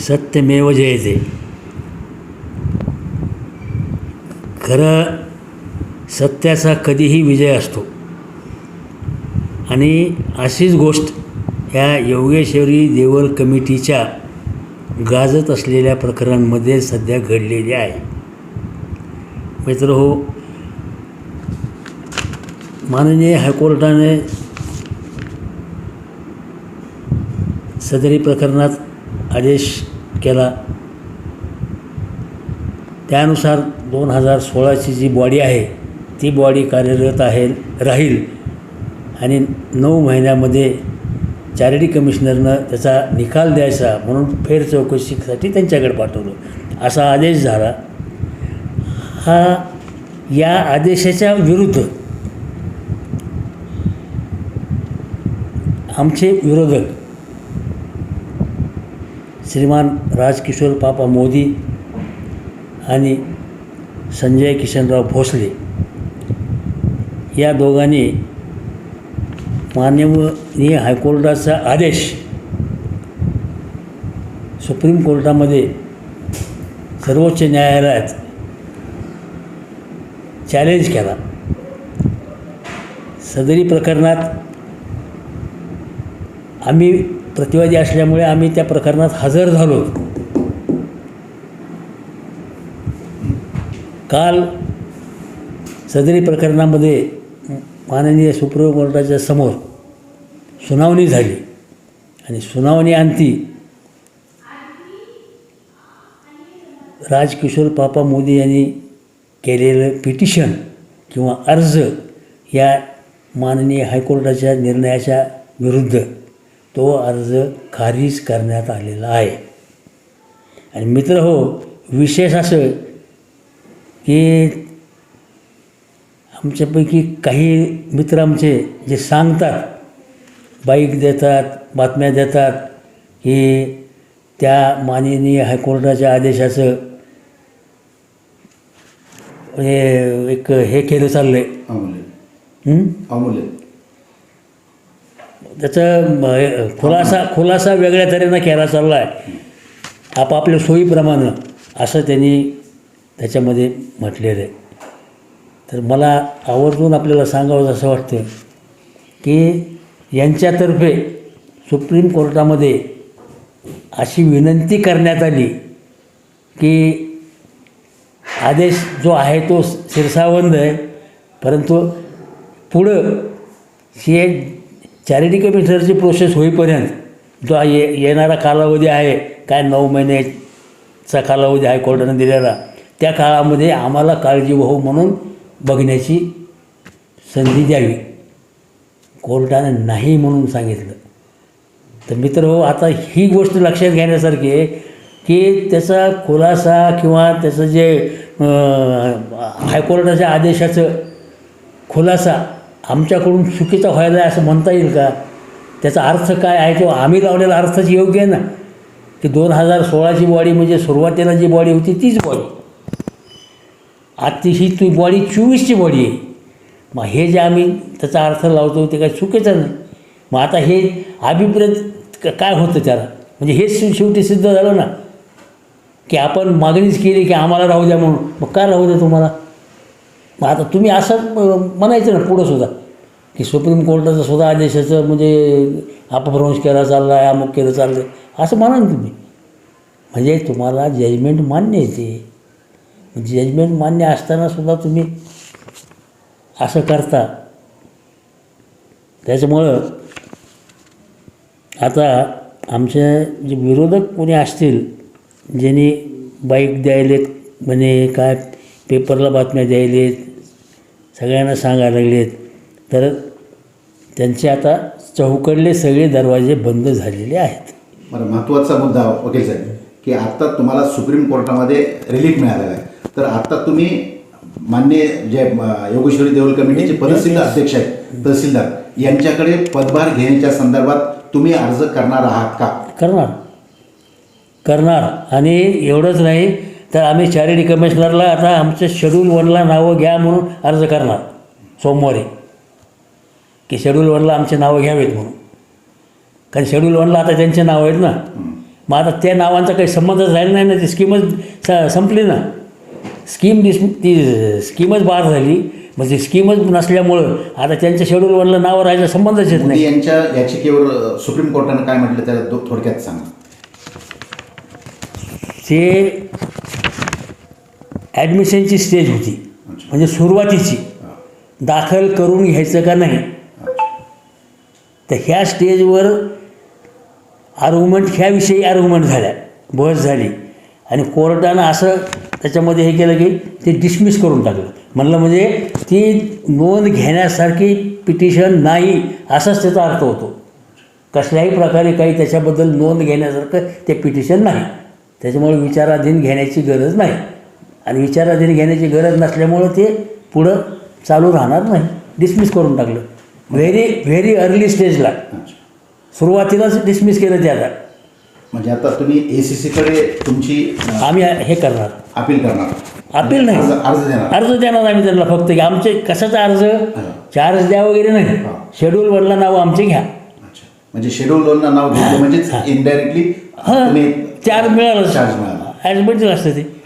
सत्यमेव जयते. खरं सत्याचा कधीही विजय असतो. आणि अशीच गोष्ट या योगेश्वरी देवल कमिटीच्या गाजत असलेल्या प्रकरणांमध्ये सध्या घडलेली आहे. मित्र हो माननीय हायकोर्टाने सदरी प्रकरणात आदेश केला. त्यानुसार दोन हजार सोळाची जी बॉडी आहे ती बॉडी कार्यरत आहे राहील. आणि नऊ महिन्यामध्ये चॅरिटी कमिशनरनं त्याचा निकाल द्यायचा म्हणून फेर चौकशीसाठी त्यांच्याकडे पाठवलं. असा आदेश झाला. हा या आदेशाच्या विरुद्ध आमचे विरोधक श्रीमान राजकिशोर पापा मोदी आणि संजय किशनराव भोसले या दोघांनी माननीय हायकोर्टाचा आदेश सुप्रीम कोर्टामध्ये सर्वोच्च न्यायालयात चॅलेंज केला. सदरी प्रकरणात आम्ही प्रतिवादी असल्यामुळे आम्ही त्या प्रकरणात हजर झालो. काल सदरी प्रकरणामध्ये माननीय सुप्रीम कोर्टाच्या समोर सुनावणी झाली आणि सुनावणी अंती राजकिशोर पापा मोदी यांनी केलेलं पिटिशन किंवा अर्ज या माननीय हायकोर्टाच्या निर्णयाच्या विरुद्ध तो अर्ज खारिज करण्यात आलेला आहे. आणि मित्र हो विशेष असं की आमच्यापैकी काही मित्र आमचे जे सांगतात बाईक देतात बातम्या देतात की त्या माननीय हायकोर्टाच्या आदेशाचं म्हणजे एक हे केलं चाललं आहे अमूल्य अमूल्य. त्याचं खुलासा खुलासा वेगळ्या तऱ्हेनं केला चालला आहे आपापल्या सोयीप्रमाणे असं त्यांनी त्याच्यामध्ये म्हटलेलं आहे. तर मला आवर्जून आपल्याला सांगावं असं वाटतं की यांच्यातर्फे सुप्रीम कोर्टामध्ये अशी विनंती करण्यात आली की आदेश जो आहे तो शिरसावंद आहे. परंतु पुढं ही चॅरिटी कमिशनरची प्रोसेस होईपर्यंत जो ये येणारा कालावधी आहे काय नऊ महिन्याचा कालावधी आहे कोर्टाने दिलेला त्या काळामध्ये आम्हाला काळजी व्हावं म्हणून बघण्याची संधी द्यावी. कोर्टाने नाही म्हणून सांगितलं. तर मित्र हो आता ही गोष्ट लक्षात घेण्यासारखी आहे की त्याचा खुलासा किंवा त्याचं जे हायकोर्टाच्या आदेशाचं खुलासा आमच्याकडून चुकीचा व्हायला आहे असं म्हणता येईल का? त्याचा अर्थ काय आहे? तो आम्ही लावलेला अर्थच योग्य आहे ना? की दोन हजार सोळाची बॉडी म्हणजे सुरुवातीला जी बॉडी होती तीच बॉडी. आजची ही ती बॉडी चोवीसची बॉडी आहे. मग हे जे आम्ही त्याचा अर्थ लावतो ते काही चुकीचं नाही. मग आता हे अभिप्रेत काय होतं त्याला? म्हणजे हेच शेवटी सिद्ध झालं ना? की आपण मागणीच केली की आम्हाला राहू द्या म्हणून. मग काय राहू द्या तुम्हाला? मग आता तुम्ही असं म्हणायचं ना पुढं सुद्धा की सुप्रीम कोर्टाचं सुद्धा आदेशाचं म्हणजे अपभ्रंश केला चालला आहे अमुक केलं चाललं आहे असं म्हणा ना तुम्ही. म्हणजे तुम्हाला जजमेंट मान्य येते जजमेंट मान्य असताना सुद्धा तुम्ही असं करता. त्याच्यामुळं आता आमचे जे विरोधक कोणी असतील ज्यांनी बाईक द्यायलेत म्हणे काय पेपरला बातम्या द्यायलेत सगळ्यांना सांगायला लागलेत. तर त्यांचे आता चौकडले सगळे दरवाजे बंद झालेले आहेत. बरं महत्त्वाचा मुद्दा वकील साहेब की आता तुम्हाला सुप्रीम कोर्टामध्ये रिलीफ मिळालेला आहे. तर आता तुम्ही मान्य जे योगेश्वरी देवल कमिटीचे पदसिद्ध अध्यक्ष आहेत तहसीलदार यांच्याकडे पदभार घेण्याच्या संदर्भात तुम्ही अर्ज करणार आहात का? करणार. करणार. आणि एवढंच नाही तर आम्ही चॅरिटी कमिशनरला आता आमच्या शेड्यूल वनला नावं घ्या म्हणून अर्ज करणार. सोमवारी. की शेड्यूल वनला आमचे नावं घ्यावेत म्हणून. कारण शेड्यूल वनला आता त्यांचे नाव आहेत ना. मग आता त्या नावांचा काही संबंधच राहिला नाही ना. ती स्कीमच स- संपली ना. स्कीम डिस ती स्कीमच बार झाली. ती स्कीमच नसल्यामुळं आता त्यांच्या शेड्यूल वनला नाव राहायचा संबंधच येत नाही. यांच्या याचिकेवर सुप्रीम कोर्टानं काय म्हटलं त्याला थोडक्यात सांगा. ते ॲडमिशनची स्टेज होती. म्हणजे सुरुवातीची. दाखल करून घ्यायचं का नाही? तर ह्या स्टेजवर आर्ग्युमेंट ह्याविषयी आर्ग्युमेंट झाल्या. बहस झाली. आणि कोर्टानं असं त्याच्यामध्ये हे केलं की ते डिसमिस करून टाकलं. म्हणलं म्हणजे ती नोंद घेण्यासारखी पिटिशन नाही असाच त्याचा अर्थ होतो. कसल्याही प्रकारे काही त्याच्याबद्दल नोंद घेण्यासारखं ते पिटिशन नाही. त्याच्यामुळे विचाराधीन घेण्याची गरज नाही. आणि विचाराधीन घेण्याची गरज नसल्यामुळं ते पुढं चालू राहणार नाही. डिसमिस करून टाकलं. व्हेरी व्हेरी अर्ली स्टेजला. सुरुवातीलाच डिसमिस केलं ते आता. म्हणजे आता तुम्ही ए सी सीकडे तुमची आम्ही हे करणार. अपील करणार. अपील नाही. अर्ज देणार. अर्ज देणार आम्ही त्यांना फक्त की आमचे कशाचा अर्ज? चार्ज द्या वगैरे नाही. शेड्यूल वनला नाव आमचे घ्या. म्हणजे शेड्यूल लोनला नाव घेतलं म्हणजेच इनडायरेक्टली हां. चार्ज मिळालं. चार्ज मिळाला. ॲडमिट असतं ते.